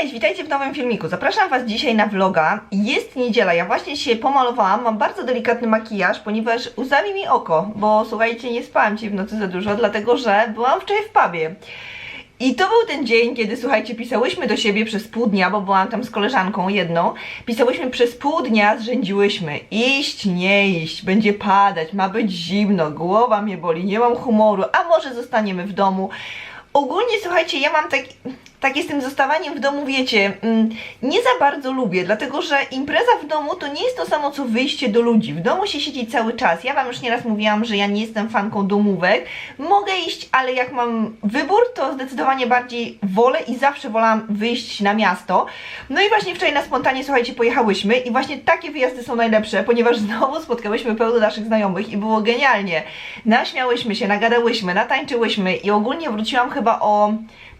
Cześć, witajcie w nowym filmiku. Zapraszam Was dzisiaj na vloga. Jest niedziela, ja właśnie się pomalowałam, mam bardzo delikatny makijaż, ponieważ łzami mi oko, bo słuchajcie, nie spałam Ci w nocy za dużo, dlatego że byłam wczoraj w pubie. I to był ten dzień, kiedy słuchajcie, pisałyśmy do siebie przez pół dnia, bo byłam tam z koleżanką jedną. Pisałyśmy przez pół dnia, zrzędziłyśmy. Iść, nie iść, będzie padać, ma być zimno, głowa mnie boli, nie mam humoru, a może zostaniemy w domu. Ogólnie słuchajcie, ja mam tak, takie z tym zostawaniem w domu, wiecie, mm, nie za bardzo lubię, dlatego że impreza w domu to nie jest to samo co wyjście do ludzi. W domu się siedzi cały czas. Ja Wam już nieraz mówiłam, że ja nie jestem fanką domówek. Mogę iść, ale jak mam wybór, to zdecydowanie bardziej wolę i zawsze wolałam wyjść na miasto. No i właśnie wczoraj na spontanie, słuchajcie, pojechałyśmy i właśnie takie wyjazdy są najlepsze, ponieważ znowu spotkałyśmy pełno naszych znajomych i było genialnie. Naśmiałyśmy się, nagadałyśmy, natańczyłyśmy i ogólnie wróciłam chyba o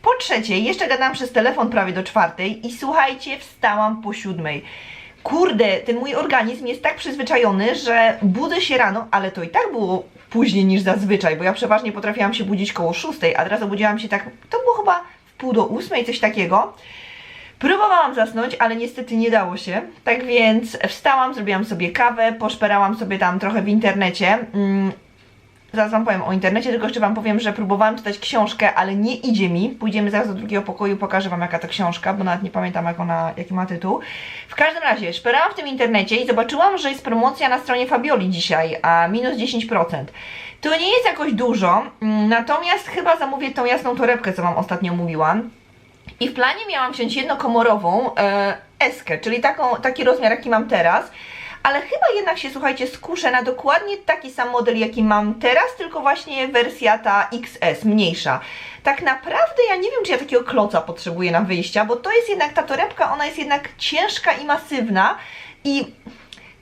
po trzeciej, jeszcze gadałam przez telefon prawie do czwartej i słuchajcie, wstałam po siódmej. Kurde, ten mój organizm jest tak przyzwyczajony, że budzę się rano, ale to i tak było później niż zazwyczaj, bo ja przeważnie potrafiłam się budzić koło szóstej, a teraz obudziłam się tak, to było chyba w pół do ósmej, coś takiego. Próbowałam zasnąć, ale niestety nie dało się. Tak więc wstałam, zrobiłam sobie kawę, poszperałam sobie tam trochę w internecie. Zaraz Wam powiem o internecie, tylko jeszcze Wam powiem, że próbowałam czytać książkę, ale nie idzie mi. Pójdziemy zaraz do drugiego pokoju, pokażę Wam jaka to książka, bo nawet nie pamiętam jak ona, jaki ma tytuł. W każdym razie, szperałam w tym internecie i zobaczyłam, że jest promocja na stronie Fabioli dzisiaj, a minus 10%. To nie jest jakoś dużo, mm, natomiast chyba zamówię tą jasną torebkę, co Wam ostatnio mówiłam. I w planie miałam wziąć jednokomorową e, eskę, czyli taką, taki rozmiar, jaki mam teraz. Ale chyba jednak się, słuchajcie, skuszę na dokładnie taki sam model, jaki mam teraz, tylko właśnie wersja ta XS, mniejsza. Tak naprawdę ja nie wiem, czy ja takiego kloca potrzebuję na wyjścia, bo to jest jednak, ta torebka, ona jest jednak ciężka i masywna i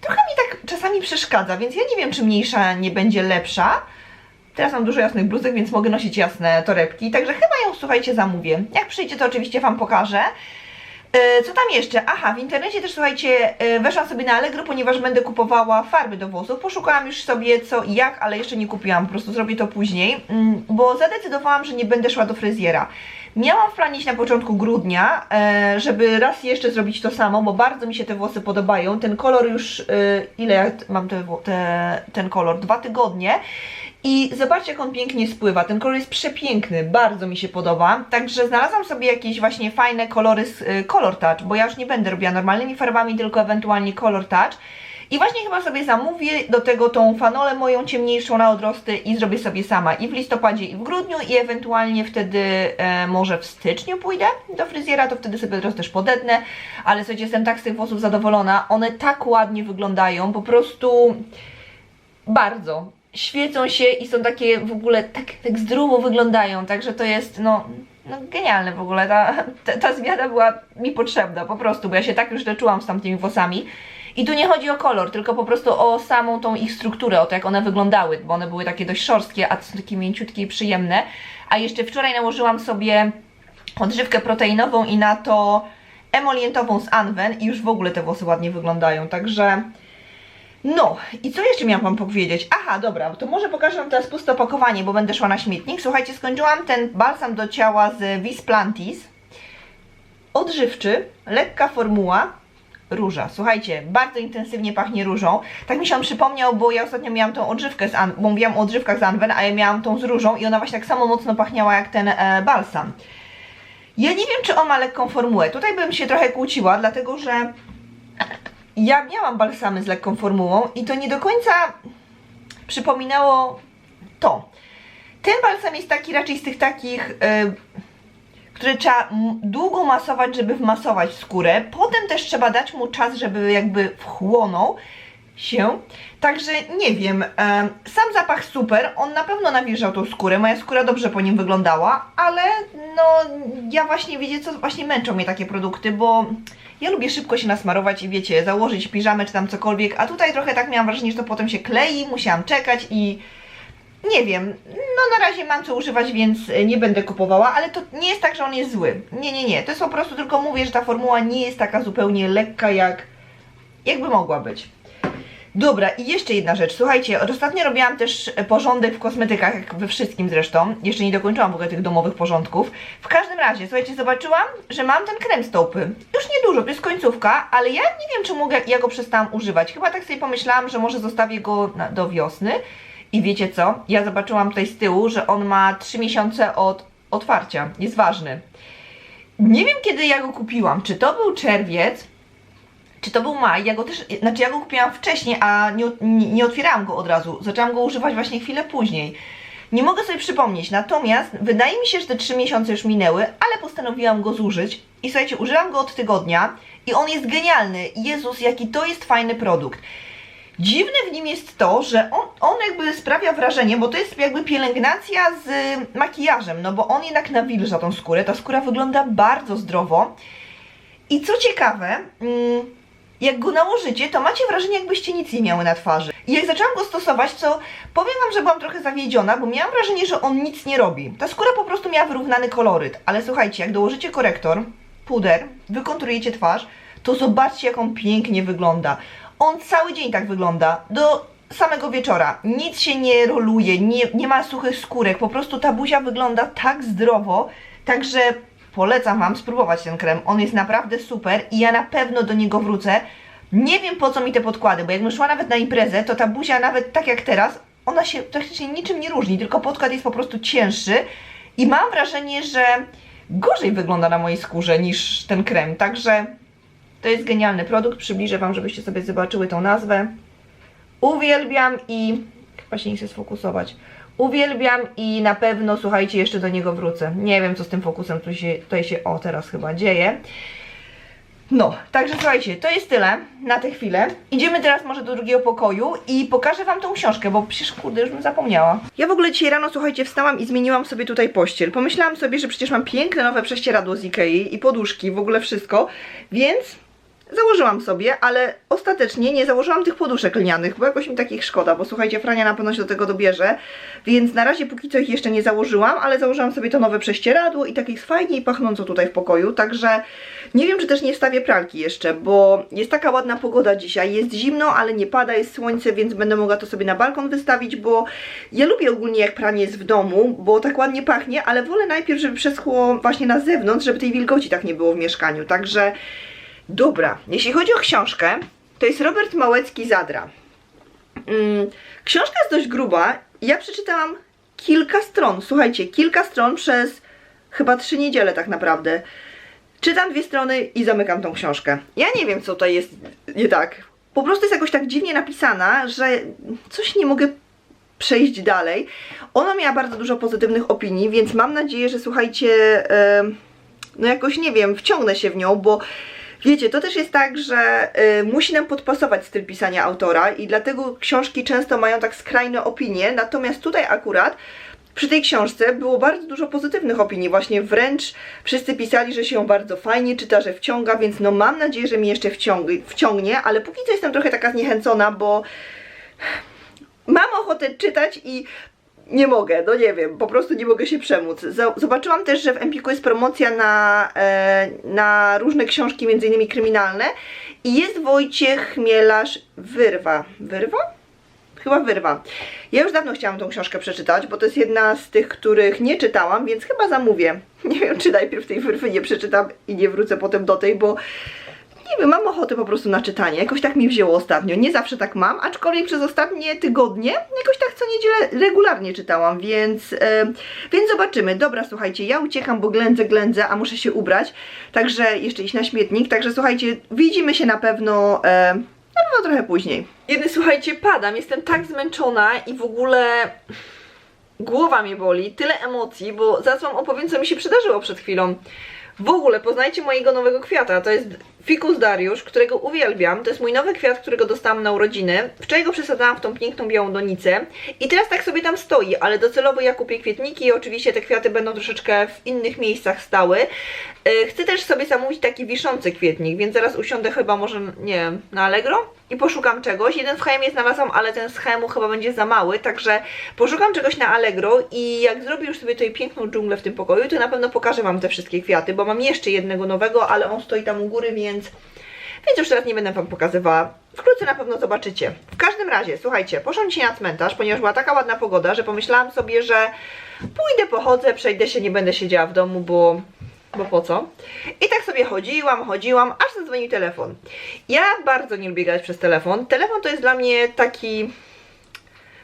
trochę mi tak czasami przeszkadza, więc ja nie wiem, czy mniejsza nie będzie lepsza. Teraz mam dużo jasnych bluzek, więc mogę nosić jasne torebki, także chyba ją, słuchajcie, zamówię. Jak przyjdzie, to oczywiście Wam pokażę. E, Co tam jeszcze? Aha, w internecie też słuchajcie, e, weszłam sobie na Allegro, ponieważ będę kupowała farby do włosów. Poszukałam już sobie co i jak, ale jeszcze nie kupiłam, po prostu zrobię to później, mm, bo zadecydowałam, że nie będę szła do fryzjera. Miałam w planie iść na początku grudnia, e, żeby raz jeszcze zrobić to samo, bo bardzo mi się te włosy podobają. Ten kolor już, ile ja mam te, te, ten kolor? Dwa tygodnie. I zobaczcie, jak on pięknie spływa. Ten kolor jest przepiękny, bardzo mi się podoba. Także znalazłam sobie jakieś właśnie fajne kolory z y, Color Touch, bo ja już nie będę robiła normalnymi farbami, tylko ewentualnie Color Touch. I właśnie chyba sobie zamówię do tego tą fanolę moją ciemniejszą na odrosty i zrobię sobie sama i w listopadzie i w grudniu i ewentualnie wtedy e, może w styczniu pójdę do fryzjera, to wtedy sobie teraz też podetnę, ale słuchajcie, jestem tak z tych włosów zadowolona, one tak ładnie wyglądają, po prostu bardzo. Świecą się i są takie w ogóle tak, tak zdrowo wyglądają, także to jest no, no genialne w ogóle. Ta, ta, ta zmiana była mi potrzebna po prostu, bo ja się tak już źle czułam z tamtymi włosami. I tu nie chodzi o kolor, tylko po prostu o samą tą ich strukturę, o to jak one wyglądały, bo one były takie dość szorstkie, a są takie mięciutkie i przyjemne. A jeszcze wczoraj nałożyłam sobie odżywkę proteinową i na to emolientową z Anwen i już w ogóle te włosy ładnie wyglądają, także... No, i co jeszcze miałam Wam powiedzieć? Aha, dobra, to może pokażę Wam teraz puste opakowanie, bo będę szła na śmietnik. Słuchajcie, skończyłam ten balsam do ciała z Vis Plantis. Odżywczy, lekka formuła, róża. Słuchajcie, bardzo intensywnie pachnie różą. Tak mi się on przypomniał, bo ja ostatnio miałam tą odżywkę z An bo mówiłam o odżywkach z Anwen, a ja miałam tą z różą i ona właśnie tak samo mocno pachniała jak ten e, balsam. Ja nie wiem, czy on ma lekką formułę. Tutaj bym się trochę kłóciła, dlatego że ja miałam balsamy z lekką formułą i to nie do końca przypominało to. Ten balsam jest taki raczej z tych takich, y, które trzeba długo masować, żeby wmasować skórę. Potem też trzeba dać mu czas, żeby jakby wchłonął się. Także nie wiem, em, sam zapach super, on na pewno nawilżał tą skórę, moja skóra dobrze po nim wyglądała, ale no ja właśnie wiecie co, właśnie męczą mnie takie produkty, bo ja lubię szybko się nasmarować i wiecie, założyć piżamę czy tam cokolwiek, a tutaj trochę tak miałam wrażenie, że to potem się klei, musiałam czekać i nie wiem, no na razie mam co używać, więc e, nie będę kupowała, ale to nie jest tak, że on jest zły. Nie, nie, nie, to jest po prostu tylko mówię, że ta formuła nie jest taka zupełnie lekka jak jakby mogła być. Dobra, i jeszcze jedna rzecz. Słuchajcie, ostatnio robiłam też e, porządek w kosmetykach, jak we wszystkim zresztą. Jeszcze nie dokończyłam w ogóle tych domowych porządków. W każdym razie, słuchajcie, zobaczyłam, że mam ten krem stopy. Już niedużo, to jest końcówka, ale ja nie wiem, czy mogę, ja go przestałam używać. Chyba tak sobie pomyślałam, że może zostawię go na, do wiosny. I wiecie co? Ja zobaczyłam tutaj z tyłu, że on ma 3 miesiące od otwarcia. Jest ważny. Nie wiem, kiedy ja go kupiłam. Czy to był czerwiec, czy to był maj, ja go też, znaczy ja go kupiłam wcześniej, a nie, nie, nie otwierałam go od razu. Zaczęłam go używać właśnie chwilę później. Nie mogę sobie przypomnieć, natomiast wydaje mi się, że te 3 miesiące już minęły, ale postanowiłam go zużyć. I słuchajcie, użyłam go od tygodnia i on jest genialny. Jezus, jaki to jest fajny produkt. Dziwne w nim jest to, że on, on jakby sprawia wrażenie, bo to jest jakby pielęgnacja z makijażem, no bo on jednak nawilża tą skórę. Ta skóra wygląda bardzo zdrowo. I co ciekawe, mm, jak go nałożycie, to macie wrażenie, jakbyście nic nie miały na twarzy. I jak zaczęłam go stosować, to powiem Wam, że byłam trochę zawiedziona, bo miałam wrażenie, że on nic nie robi. Ta skóra po prostu miała wyrównany koloryt. Ale słuchajcie, jak dołożycie korektor, puder, wykonturujecie twarz, to zobaczcie, jak on pięknie wygląda. On cały dzień tak wygląda. Do samego wieczora. Nic się nie roluje, nie, nie ma suchych skórek. Po prostu ta buzia wygląda tak zdrowo. Także polecam Wam spróbować ten krem. On jest naprawdę super i ja na pewno do niego wrócę. Nie wiem po co mi te podkłady, bo jakbym szła nawet na imprezę, to ta buzia nawet tak jak teraz, ona się praktycznie niczym nie różni, tylko podkład jest po prostu cięższy i mam wrażenie, że gorzej wygląda na mojej skórze niż ten krem, także to jest genialny produkt, przybliżę Wam, żebyście sobie zobaczyły tą nazwę. Uwielbiam i... chyba się nie chcę sfokusować. Uwielbiam i na pewno, słuchajcie, jeszcze do niego wrócę. Nie wiem, co z tym fokusem tu się, tutaj się, o, teraz chyba dzieje. No, także słuchajcie, to jest tyle na tę chwilę. Idziemy teraz może do drugiego pokoju i pokażę Wam tą książkę, bo przecież kurde, już bym zapomniała. Ja w ogóle dzisiaj rano, słuchajcie, wstałam i zmieniłam sobie tutaj pościel. Pomyślałam sobie, że przecież mam piękne nowe prześcieradło z Ikei i poduszki, w ogóle wszystko, więc Założyłam sobie, ale ostatecznie nie założyłam tych poduszek lnianych, bo jakoś mi takich szkoda, bo słuchajcie, Frania na pewno się do tego dobierze, więc na razie póki co ich jeszcze nie założyłam, ale założyłam sobie to nowe prześcieradło i tak jest fajnie i pachnąco tutaj w pokoju, także nie wiem, czy też nie wstawię pralki jeszcze, bo jest taka ładna pogoda dzisiaj, jest zimno, ale nie pada, jest słońce, więc będę mogła to sobie na balkon wystawić, bo ja lubię ogólnie jak pranie jest w domu, bo tak ładnie pachnie, ale wolę najpierw, żeby przeschło właśnie na zewnątrz, żeby tej wilgoci tak nie było w mieszkaniu, także Dobra, jeśli chodzi o książkę, to jest Robert Małecki Zadra. Mm, książka jest dość gruba. Ja przeczytałam kilka stron, słuchajcie, kilka stron przez chyba trzy niedziele tak naprawdę. Czytam dwie strony i zamykam tą książkę. Ja nie wiem, co to jest nie tak. Po prostu jest jakoś tak dziwnie napisana, że coś nie mogę przejść dalej. Ona miała bardzo dużo pozytywnych opinii, więc mam nadzieję, że słuchajcie, no jakoś nie wiem, wciągnę się w nią, bo Wiecie, to też jest tak, że y, musi nam podpasować styl pisania autora i dlatego książki często mają tak skrajne opinie, natomiast tutaj akurat przy tej książce było bardzo dużo pozytywnych opinii, właśnie wręcz wszyscy pisali, że się ją bardzo fajnie czyta, że wciąga, więc no mam nadzieję, że mi jeszcze wciągnie, ale póki co jestem trochę taka zniechęcona, bo mam ochotę czytać i nie mogę, no nie wiem, po prostu nie mogę się przemóc. Zobaczyłam też, że w Empiku jest promocja na, e, na różne książki, między innymi kryminalne i jest Wojciech Chmielarz Wyrwa. Wyrwa? Chyba Wyrwa. Ja już dawno chciałam tą książkę przeczytać, bo to jest jedna z tych, których nie czytałam, więc chyba zamówię. Nie wiem, czy najpierw tej Wyrwy nie przeczytam i nie wrócę potem do tej, bo nie wiem, mam ochotę po prostu na czytanie. Jakoś tak mi wzięło ostatnio. Nie zawsze tak mam, aczkolwiek przez ostatnie tygodnie jakoś tak co niedzielę regularnie czytałam, więc, e, więc zobaczymy. Dobra, słuchajcie, ja uciekam, bo ględzę, ględzę, a muszę się ubrać. Także jeszcze iść na śmietnik. Także słuchajcie, widzimy się na pewno... E, na pewno trochę później. Jedny, słuchajcie, padam, jestem tak zmęczona i w ogóle głowa mnie boli, tyle emocji, bo zaraz wam opowiem, co mi się przydarzyło przed chwilą. W ogóle poznajcie mojego nowego kwiata. To jest Fikus Dariusz, którego uwielbiam. To jest mój nowy kwiat, którego dostałam na urodziny. Wczoraj go przesadzałam w tą piękną białą donicę. I teraz tak sobie tam stoi, ale docelowo ja kupię kwietniki i oczywiście te kwiaty będą troszeczkę w innych miejscach stały. E, chcę też sobie zamówić taki wiszący kwietnik, więc zaraz usiądę chyba może, nie wiem, na Allegro i poszukam czegoś. Jeden w HM znalazłam, ale ten z chyba będzie za mały, także poszukam czegoś na Allegro i jak zrobię już sobie tutaj piękną dżunglę w tym pokoju, to na pewno pokażę Wam te wszystkie kwiaty, bo mam jeszcze jednego nowego, ale on stoi tam u góry, więc więc już teraz nie będę Wam pokazywała. Wkrótce na pewno zobaczycie. W każdym razie, słuchajcie, poszłam dzisiaj na cmentarz, ponieważ była taka ładna pogoda, że pomyślałam sobie, że pójdę, pochodzę, przejdę się, nie będę siedziała w domu, bo bo po co? I tak sobie chodziłam, chodziłam, aż zadzwonił telefon. Ja bardzo nie lubię gadać przez telefon. Telefon to jest dla mnie taki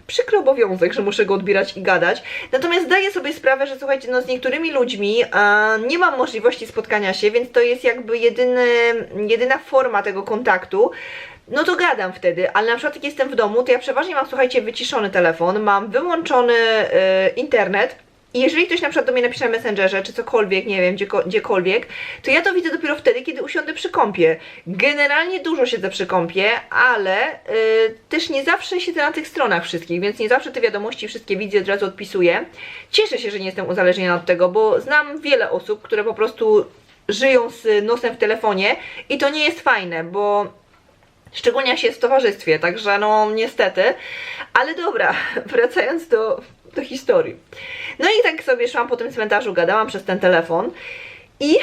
przykry obowiązek, że muszę go odbierać i gadać. Natomiast zdaję sobie sprawę, że słuchajcie, no z niektórymi ludźmi a, nie mam możliwości spotkania się, więc to jest jakby jedyny, jedyna forma tego kontaktu. No to gadam wtedy, ale na przykład jak jestem w domu, to ja przeważnie mam, słuchajcie, wyciszony telefon, mam wyłączony y, internet. Jeżeli ktoś na przykład do mnie napisze na Messengerze, czy cokolwiek, nie wiem, gdzieko, gdziekolwiek, to ja to widzę dopiero wtedy, kiedy usiądę przy kąpie. Generalnie dużo siedzę przy kąpie, ale y, też nie zawsze siedzę na tych stronach wszystkich, więc nie zawsze te wiadomości wszystkie widzę, od razu odpisuję. Cieszę się, że nie jestem uzależniona od tego, bo znam wiele osób, które po prostu żyją z nosem w telefonie i to nie jest fajne, bo Szczególnie jak się jest w towarzystwie, także no niestety. Ale dobra, wracając do, do historii. No i tak sobie szłam po tym cmentarzu, gadałam przez ten telefon i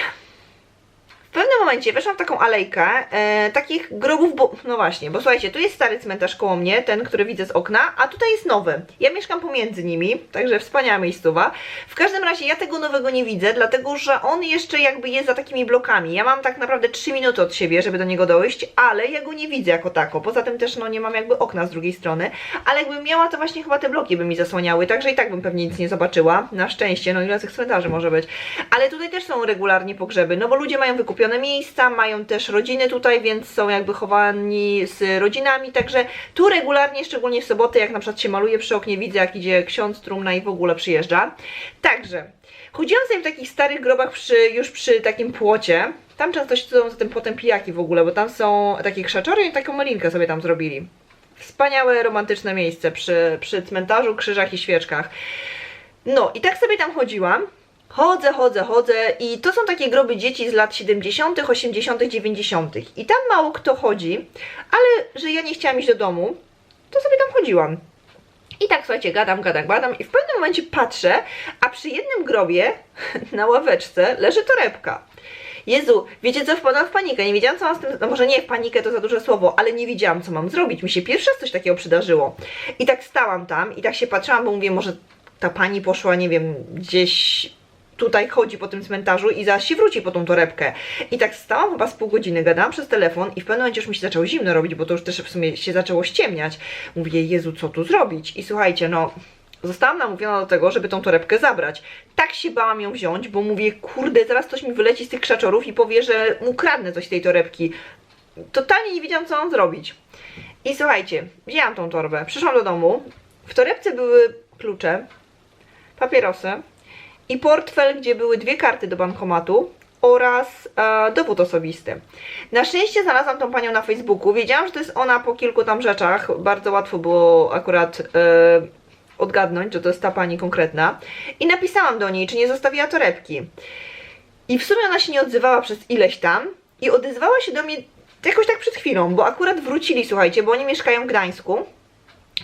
pewnym momencie weszłam w taką alejkę e, takich grobów, bo, no właśnie, bo słuchajcie, tu jest stary cmentarz koło mnie, ten, który widzę z okna, a tutaj jest nowy. Ja mieszkam pomiędzy nimi, także wspaniała miejscowa. W każdym razie ja tego nowego nie widzę, dlatego że on jeszcze jakby jest za takimi blokami. Ja mam tak naprawdę 3 minuty od siebie, żeby do niego dojść, ale ja go nie widzę jako tako. Poza tym też no nie mam jakby okna z drugiej strony, ale jakbym miała, to właśnie chyba te bloki by mi zasłaniały, także i tak bym pewnie nic nie zobaczyła. Na szczęście, no ile tych cmentarzy może być. Ale tutaj też są regularnie pogrzeby, no bo ludzie mają wykupione miejsca, mają też rodziny tutaj, więc są jakby chowani z rodzinami, także tu regularnie, szczególnie w sobotę, jak na przykład się maluje przy oknie, widzę jak idzie ksiądz, trumna i w ogóle przyjeżdża. Także, chodziłam sobie w takich starych grobach przy, już przy takim płocie, tam często siedzą za tym płotem pijaki w ogóle, bo tam są takie krzaczory i taką malinkę sobie tam zrobili. Wspaniałe, romantyczne miejsce przy, przy cmentarzu, krzyżach i świeczkach. No i tak sobie tam chodziłam. Chodzę, chodzę, chodzę i to są takie groby dzieci z lat 70., 80., 90. I tam mało kto chodzi, ale że ja nie chciałam iść do domu, to sobie tam chodziłam. I tak słuchajcie, gadam, gadam, gadam i w pewnym momencie patrzę, a przy jednym grobie na ławeczce leży torebka. Jezu, wiecie co, wpadłam w panikę, nie wiedziałam co mam z tym, no może nie w panikę to za duże słowo, ale nie wiedziałam co mam zrobić, mi się pierwszy raz coś takiego przydarzyło. I tak stałam tam i tak się patrzyłam, bo mówię, może ta pani poszła, nie wiem, gdzieś tutaj chodzi po tym cmentarzu i zaraz się wróci po tą torebkę. I tak stałam chyba z pół godziny, gadałam przez telefon i w pewnym momencie już mi się zaczęło zimno robić, bo to już też w sumie się zaczęło ściemniać. Mówię, Jezu, co tu zrobić? I słuchajcie, no... Zostałam namówiona do tego, żeby tą torebkę zabrać. Tak się bałam ją wziąć, bo mówię, kurde, zaraz coś mi wyleci z tych krzaczorów i powie, że mu kradnę coś tej torebki. Totalnie nie wiedziałam, co mam zrobić. I słuchajcie, wzięłam tą torbę, przyszłam do domu. W torebce były klucze, papierosy, i portfel, gdzie były dwie karty do bankomatu oraz e, dowód osobisty. Na szczęście znalazłam tą panią na Facebooku. Wiedziałam, że to jest ona po kilku tam rzeczach. Bardzo łatwo było akurat e, odgadnąć, że to jest ta pani konkretna. I napisałam do niej, czy nie zostawiła torebki. I w sumie ona się nie odzywała przez ileś tam i odezwała się do mnie jakoś tak przed chwilą, bo akurat wrócili, słuchajcie, bo oni mieszkają w Gdańsku.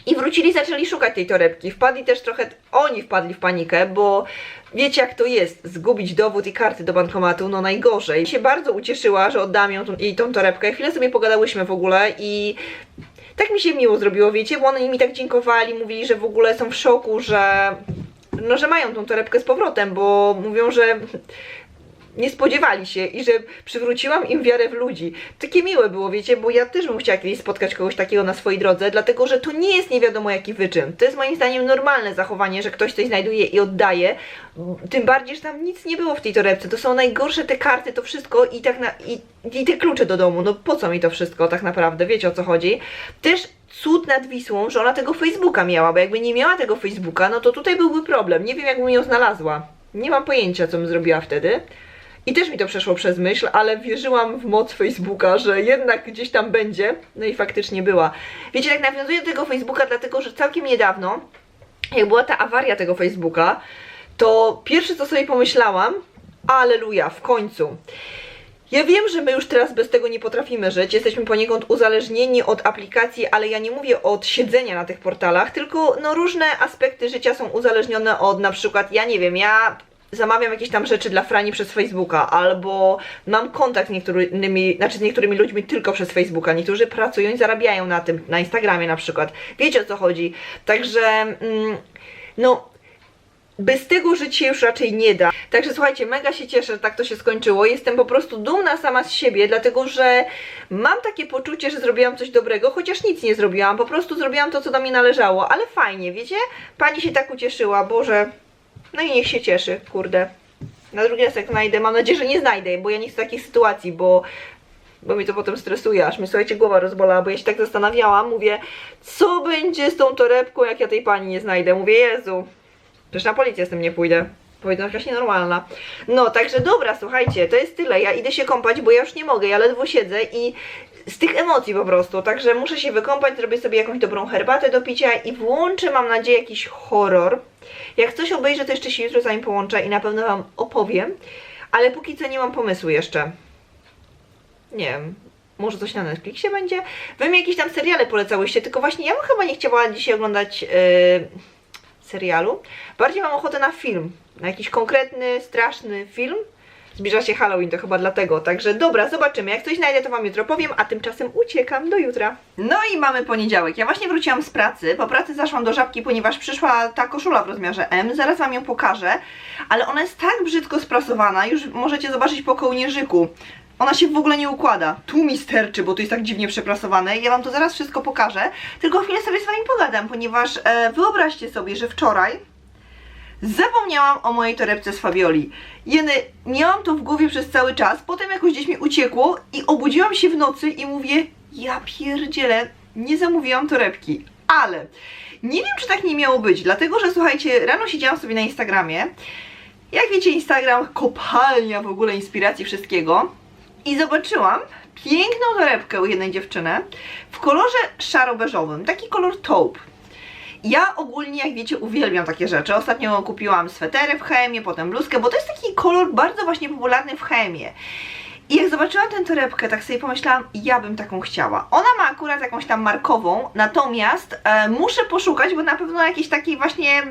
I wrócili, zaczęli szukać tej torebki. Wpadli też trochę, oni wpadli w panikę, bo wiecie jak to jest, zgubić dowód i karty do bankomatu, no najgorzej. Się bardzo ucieszyła, że oddam ją, jej tą torebkę. Chwilę sobie pogadałyśmy w ogóle i tak mi się miło zrobiło, wiecie, bo oni mi tak dziękowali, mówili, że w ogóle są w szoku, że no, że mają tą torebkę z powrotem, bo mówią, że nie spodziewali się i że przywróciłam im wiarę w ludzi. Takie miłe było, wiecie, bo ja też bym chciała kiedyś spotkać kogoś takiego na swojej drodze, dlatego że to nie jest nie wiadomo jaki wyczyn. To jest moim zdaniem normalne zachowanie, że ktoś coś znajduje i oddaje. Tym bardziej, że tam nic nie było w tej torebce. To są najgorsze te karty, to wszystko i tak na, i, i te klucze do domu. No po co mi to wszystko tak naprawdę? Wiecie o co chodzi? Też cud nad Wisłą, że ona tego Facebooka miała, bo jakby nie miała tego Facebooka, no to tutaj byłby problem. Nie wiem, jakbym ją znalazła. Nie mam pojęcia, co bym zrobiła wtedy. I też mi to przeszło przez myśl, ale wierzyłam w moc Facebooka, że jednak gdzieś tam będzie. No i faktycznie była. Wiecie, tak nawiązuję do tego Facebooka, dlatego że całkiem niedawno, jak była ta awaria tego Facebooka, to pierwsze co sobie pomyślałam, aleluja, w końcu. Ja wiem, że my już teraz bez tego nie potrafimy żyć, jesteśmy poniekąd uzależnieni od aplikacji, ale ja nie mówię od siedzenia na tych portalach, tylko no różne aspekty życia są uzależnione od na przykład, ja nie wiem, ja zamawiam jakieś tam rzeczy dla Frani przez Facebooka, albo mam kontakt z niektórymi, znaczy z niektórymi ludźmi tylko przez Facebooka. Niektórzy pracują i zarabiają na tym, na Instagramie na przykład. Wiecie o co chodzi. Także, mm, no, bez tego żyć się już raczej nie da. Także słuchajcie, mega się cieszę, że tak to się skończyło. Jestem po prostu dumna sama z siebie, dlatego że mam takie poczucie, że zrobiłam coś dobrego, chociaż nic nie zrobiłam. Po prostu zrobiłam to, co do mnie należało, ale fajnie, wiecie? Pani się tak ucieszyła, Boże. No i niech się cieszy, kurde. Na drugi raz jak znajdę, mam nadzieję, że nie znajdę, bo ja nie chcę takich sytuacji, bo bo mi to potem stresuje, aż mi słuchajcie głowa rozbolała, bo ja się tak zastanawiałam, mówię, co będzie z tą torebką, jak ja tej pani nie znajdę. Mówię, Jezu, Przecież na policję z tym nie pójdę. Powiedzą jakaś nienormalna. No, także dobra, słuchajcie, to jest tyle. Ja idę się kąpać, bo ja już nie mogę, ja ledwo siedzę i z tych emocji po prostu. Także muszę się wykąpać, zrobię sobie jakąś dobrą herbatę do picia i włączę, mam nadzieję, jakiś horror. Jak coś obejrzę, to jeszcze się jutro zanim połączę i na pewno Wam opowiem. Ale póki co nie mam pomysłu jeszcze. Nie wiem. Może coś na Netflixie będzie? Wy mi jakieś tam seriale polecałyście, tylko właśnie ja bym chyba nie chciała dzisiaj oglądać... Yy serialu. Bardziej mam ochotę na film, na jakiś konkretny, straszny film. Zbliża się Halloween, to chyba dlatego. Także dobra, zobaczymy. Jak coś znajdę, to Wam jutro powiem, a tymczasem uciekam do jutra. No i mamy poniedziałek. Ja właśnie wróciłam z pracy. Po pracy zaszłam do żabki, ponieważ przyszła ta koszula w rozmiarze M. Zaraz Wam ją pokażę. Ale ona jest tak brzydko sprasowana, już możecie zobaczyć po kołnierzyku. Ona się w ogóle nie układa. Tu mi sterczy, bo to jest tak dziwnie przeprasowane. Ja Wam to zaraz wszystko pokażę. Tylko chwilę sobie z Wami pogadam, ponieważ e, wyobraźcie sobie, że wczoraj zapomniałam o mojej torebce z Fabioli. Jeny, miałam to w głowie przez cały czas, potem jakoś gdzieś mi uciekło i obudziłam się w nocy i mówię, ja pierdzielę, nie zamówiłam torebki. Ale nie wiem, czy tak nie miało być, dlatego że słuchajcie, rano siedziałam sobie na Instagramie. Jak wiecie, Instagram kopalnia w ogóle inspiracji wszystkiego. I zobaczyłam piękną torebkę u jednej dziewczyny w kolorze szaro-beżowym, taki kolor taupe. Ja ogólnie, jak wiecie, uwielbiam takie rzeczy. Ostatnio kupiłam swetery w Chemie, potem bluzkę, bo to jest taki kolor bardzo właśnie popularny w Chemie. I jak zobaczyłam tę torebkę, tak sobie pomyślałam, ja bym taką chciała. Ona ma akurat jakąś tam markową, natomiast e, muszę poszukać, bo na pewno jakiejś takiej właśnie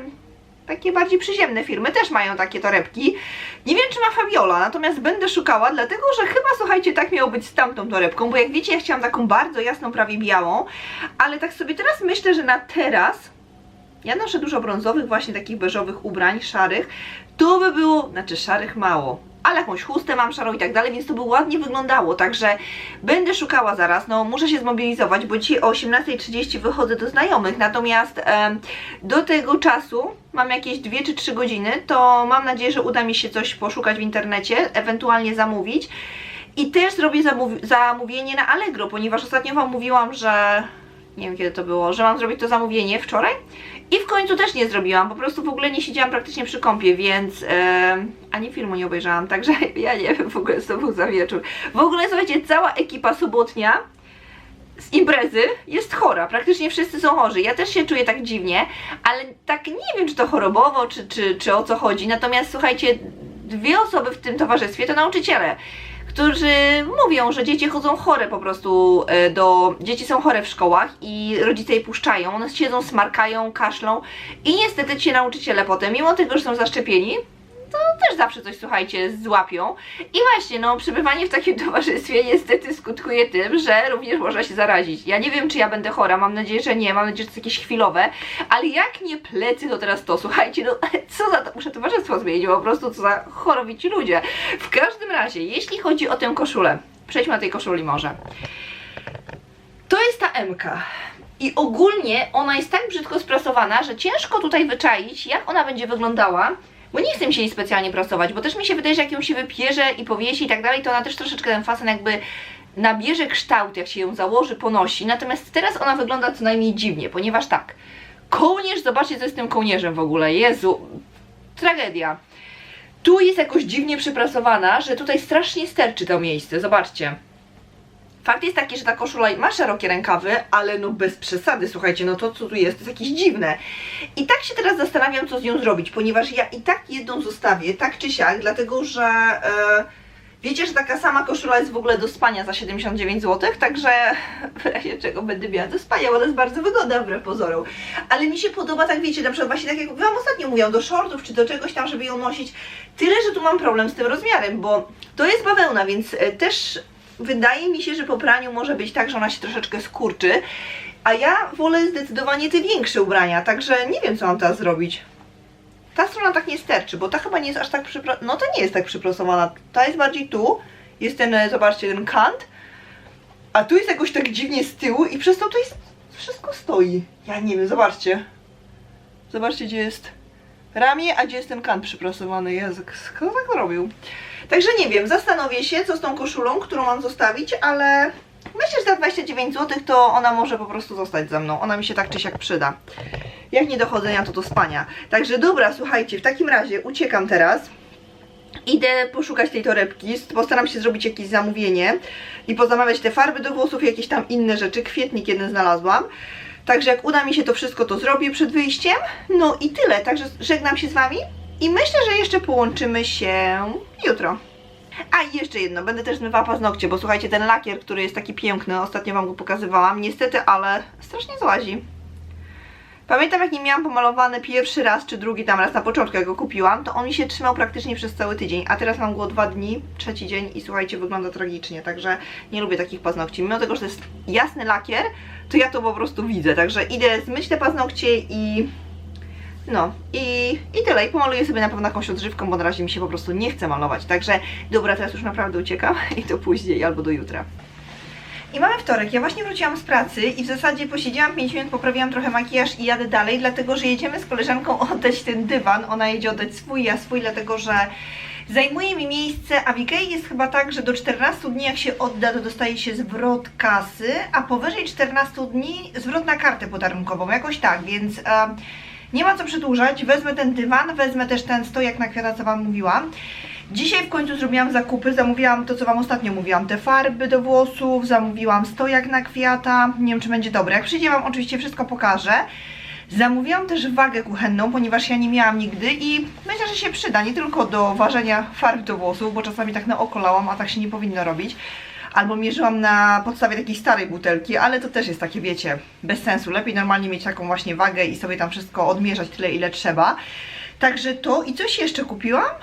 takie bardziej przyziemne firmy też mają takie torebki. Nie wiem, czy ma Fabiola, natomiast będę szukała, dlatego że chyba, słuchajcie, tak miało być z tamtą torebką, bo jak wiecie, ja chciałam taką bardzo jasną, prawie białą, ale tak sobie teraz myślę, że na teraz ja noszę dużo brązowych, właśnie takich beżowych ubrań, szarych, to by było, znaczy szarych mało, ale jakąś chustę mam szarą i tak dalej, więc to by ładnie wyglądało, także będę szukała zaraz, no muszę się zmobilizować, bo dzisiaj o 18.30 wychodzę do znajomych, natomiast e, do tego czasu mam jakieś 2 czy 3 godziny, to mam nadzieję, że uda mi się coś poszukać w internecie, ewentualnie zamówić. I też zrobię zamówi zamówienie na Allegro, ponieważ ostatnio Wam mówiłam, że nie wiem kiedy to było, że mam zrobić to zamówienie wczoraj i w końcu też nie zrobiłam, po prostu w ogóle nie siedziałam praktycznie przy kąpie, więc e, ani filmu nie obejrzałam, także ja nie wiem w ogóle co był za wieczór. W ogóle słuchajcie, cała ekipa sobotnia z imprezy jest chora, praktycznie wszyscy są chorzy. Ja też się czuję tak dziwnie, ale tak nie wiem czy to chorobowo, czy, czy, czy o co chodzi, natomiast słuchajcie, dwie osoby w tym towarzystwie to nauczyciele którzy mówią, że dzieci chodzą chore po prostu e, do... Dzieci są chore w szkołach i rodzice je puszczają, one siedzą, smarkają, kaszlą i niestety ci nauczyciele potem, mimo tego, że są zaszczepieni, to też zawsze coś, słuchajcie, złapią. I właśnie, no, przebywanie w takim towarzystwie niestety skutkuje tym, że również można się zarazić. Ja nie wiem, czy ja będę chora, mam nadzieję, że nie, mam nadzieję, że to jest jakieś chwilowe, ale jak nie plecy, to teraz to, słuchajcie, no, co za to, muszę towarzystwo zmienić, po prostu co za chorowici ludzie. W każdym razie, jeśli chodzi o tę koszulę, przejdźmy do tej koszuli może. To jest ta MK. I ogólnie ona jest tak brzydko sprasowana, że ciężko tutaj wyczaić, jak ona będzie wyglądała bo nie chcę mi się jej specjalnie prasować, bo też mi się wydaje, że jak ją się wypierze i powiesi i tak dalej, to ona też troszeczkę ten fason jakby nabierze kształt, jak się ją założy, ponosi. Natomiast teraz ona wygląda co najmniej dziwnie, ponieważ tak, kołnierz, zobaczcie co jest tym kołnierzem w ogóle, Jezu, tragedia. Tu jest jakoś dziwnie przyprasowana, że tutaj strasznie sterczy to miejsce, zobaczcie. Fakt jest taki, że ta koszula ma szerokie rękawy, ale no bez przesady, słuchajcie, no to co tu jest, to jest jakieś dziwne. I tak się teraz zastanawiam, co z nią zrobić, ponieważ ja i tak jedną zostawię, tak czy siak, dlatego że... E, Wiecie, że taka sama koszula jest w ogóle do spania za 79 zł, także w razie czego będę miała do spania, bo ona jest bardzo wygodna wbrew pozorom. Ale mi się podoba, tak wiecie, na przykład właśnie tak jak Wam ostatnio mówiłam, do shortów czy do czegoś tam, żeby ją nosić. Tyle, że tu mam problem z tym rozmiarem, bo to jest bawełna, więc e, też wydaje mi się, że po praniu może być tak, że ona się troszeczkę skurczy. A ja wolę zdecydowanie te większe ubrania, także nie wiem, co mam teraz zrobić. Ta strona tak nie sterczy, bo ta chyba nie jest aż tak przyprasowana. No to nie jest tak przyprasowana. Ta jest bardziej tu. Jest ten, e, zobaczcie, ten kant. A tu jest jakoś tak dziwnie z tyłu i przez to to jest... Wszystko stoi. Ja nie wiem, zobaczcie. Zobaczcie, gdzie jest ramię, a gdzie jest ten kant przyprasowany. Jezu, kto tak robił? Także nie wiem, zastanowię się, co z tą koszulą, którą mam zostawić, ale myślę, że za 29 zł to ona może po prostu zostać ze mną. Ona mi się tak czy siak przyda. Jak nie do chodzenia, to do spania. Także dobra, słuchajcie, w takim razie uciekam teraz. Idę poszukać tej torebki, postaram się zrobić jakieś zamówienie i pozamawiać te farby do włosów jakieś tam inne rzeczy. Kwietnik jeden znalazłam. Także jak uda mi się to wszystko, to zrobię przed wyjściem. No i tyle, także żegnam się z Wami i myślę, że jeszcze połączymy się jutro. A jeszcze jedno, będę też zmywała paznokcie, bo słuchajcie, ten lakier, który jest taki piękny, ostatnio Wam go pokazywałam, niestety, ale strasznie złazi. Pamiętam jak nie miałam pomalowany pierwszy raz, czy drugi tam raz na początku jak go kupiłam, to on mi się trzymał praktycznie przez cały tydzień, a teraz mam go dwa dni, trzeci dzień i słuchajcie, wygląda tragicznie, także nie lubię takich paznokci. Mimo tego, że to jest jasny lakier, to ja to po prostu widzę, także idę zmyć te paznokcie i... No i, i tyle, i pomaluję sobie na pewno jakąś odżywką, bo na razie mi się po prostu nie chce malować, także dobra, teraz już naprawdę uciekam i to później albo do jutra. I mamy wtorek, ja właśnie wróciłam z pracy i w zasadzie posiedziałam 5 minut, poprawiłam trochę makijaż i jadę dalej, dlatego że jedziemy z koleżanką oddać ten dywan, ona jedzie oddać swój, ja swój, dlatego że zajmuje mi miejsce, a w Ikei jest chyba tak, że do 14 dni jak się odda, to dostaje się zwrot kasy, a powyżej 14 dni zwrot na kartę podarunkową, jakoś tak, więc... nie ma co przedłużać, wezmę ten dywan, wezmę też ten stojak na kwiata, co Wam mówiłam. Dzisiaj w końcu zrobiłam zakupy, zamówiłam to, co Wam ostatnio mówiłam, te farby do włosów, zamówiłam stojak na kwiata, nie wiem, czy będzie dobre. Jak przyjdzie Wam oczywiście wszystko pokażę. Zamówiłam też wagę kuchenną, ponieważ ja nie miałam nigdy i myślę, że się przyda, nie tylko do ważenia farb do włosów, bo czasami tak na oko lałam, a tak się nie powinno robić. Albo mierzyłam na podstawie takiej starej butelki, ale to też jest takie, wiecie, bez sensu. Lepiej normalnie mieć taką właśnie wagę i sobie tam wszystko odmierzać tyle, ile trzeba. Także to i coś jeszcze kupiłam.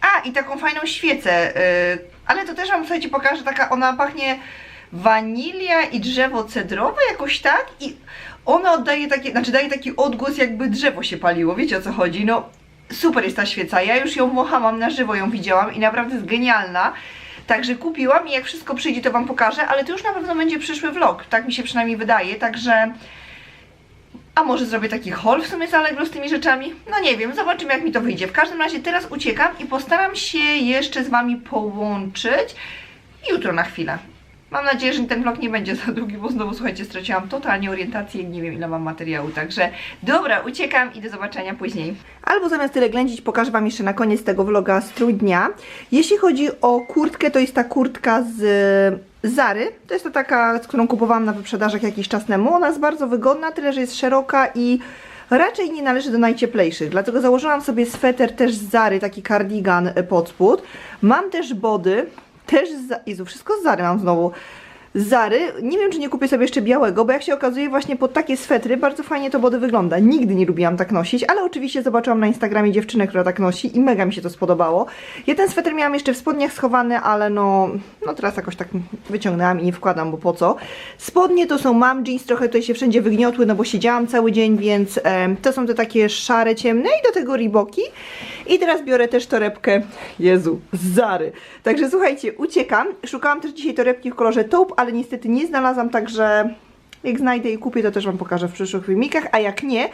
A, i taką fajną świecę, y, ale to też Wam, słuchajcie, pokażę, taka ona pachnie wanilia i drzewo cedrowe, jakoś tak i ona oddaje takie, znaczy daje taki odgłos jakby drzewo się paliło, wiecie o co chodzi, no super jest ta świeca, ja już ją wąchałam na żywo, ją widziałam i naprawdę jest genialna. Także kupiłam i jak wszystko przyjdzie, to Wam pokażę, ale to już na pewno będzie przyszły vlog, tak mi się przynajmniej wydaje, także... A może zrobię taki haul w sumie z Allegro z tymi rzeczami? No nie wiem, zobaczymy jak mi to wyjdzie. W każdym razie teraz uciekam i postaram się jeszcze z Wami połączyć jutro na chwilę. Mam nadzieję, że ten vlog nie będzie za długi, bo znowu, słuchajcie, straciłam totalnie orientację i nie wiem ile mam materiału, także dobra, uciekam i do zobaczenia później. Albo zamiast tyle ględzić, pokażę Wam jeszcze na koniec tego vloga strój dnia. Jeśli chodzi o kurtkę, to jest ta kurtka z Zary. To jest to taka, z którą kupowałam na wyprzedażach jakiś czas temu. Ona jest bardzo wygodna, tyle że jest szeroka i raczej nie należy do najcieplejszych. Dlatego założyłam sobie sweter też z Zary, taki cardigan e, pod spód. Mam też body, też. Za- Jezu, wszystko z Zary mam znowu. Zary, nie wiem czy nie kupię sobie jeszcze białego, bo jak się okazuje właśnie pod takie swetry bardzo fajnie to body wygląda. Nigdy nie lubiłam tak nosić, ale oczywiście zobaczyłam na Instagramie dziewczynę, która tak nosi i mega mi się to spodobało. Ja ten sweter miałam jeszcze w spodniach schowany, ale no, no teraz jakoś tak wyciągnęłam i nie wkładam, bo po co. Spodnie to są mam jeans, trochę tutaj się wszędzie wygniotły, no bo siedziałam cały dzień, więc to są te takie szare, ciemne i do tego riboki. I teraz biorę też torebkę, Jezu, Zary. Także słuchajcie, uciekam. Szukałam też dzisiaj torebki w kolorze taupe, ale niestety nie znalazłam, także jak znajdę i kupię, to też Wam pokażę w przyszłych filmikach, a jak nie,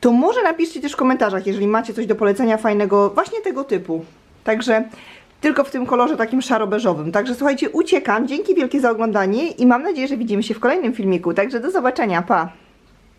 to może napiszcie też w komentarzach, jeżeli macie coś do polecenia fajnego, właśnie tego typu. Także tylko w tym kolorze takim szaro-beżowym. Także słuchajcie, uciekam. Dzięki wielkie za oglądanie i mam nadzieję, że widzimy się w kolejnym filmiku. Także do zobaczenia, pa!